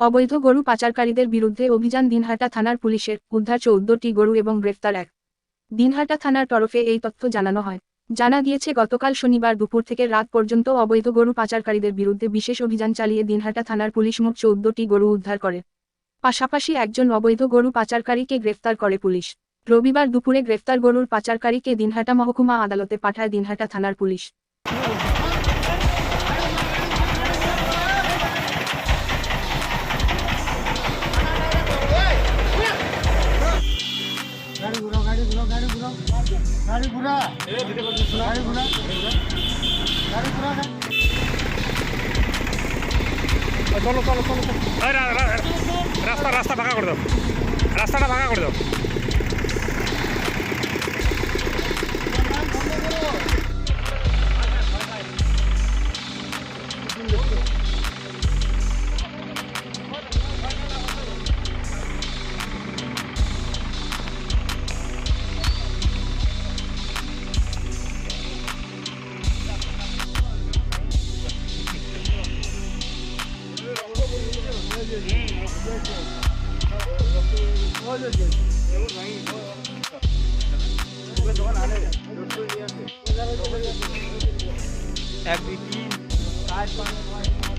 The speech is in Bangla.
অবৈধ গরু পাচারকারীদের বিরুদ্ধে অভিযান দিনহাটা থানার পুলিশের, উদ্ধার চৌদ্দটি গরু এবং গ্রেফতার এক। দিনহাটা থানার তরফে এই তথ্য জানানো হয়। জানা গিয়েছে, গতকাল শনিবার দুপুর থেকে রাত পর্যন্ত অবৈধ গরু পাচারকারীদের বিরুদ্ধে বিশেষ অভিযান চালিয়ে দিনহাটা থানার পুলিশ মোট চৌদ্দটি গরু উদ্ধার করে। পাশাপাশি একজন অবৈধ গরু পাচারকারীকে গ্রেফতার করে পুলিশ। রবিবার দুপুরে গ্রেফতার গরুর পাচারকারীকে দিনহাটা মহকুমা আদালতে পাঠায় দিনহাটা থানার পুলিশ। গাড়ি ঘোড়া। গাড়ি ঘোড়া। গাড়ি ঘোড়া চলো চলো চলো রাস্তা রাস্তা ভাঙা করে দাও। রাস্তাটা ভাঙা করে দাও। এক দুই তিন চার পাঁচ ছয়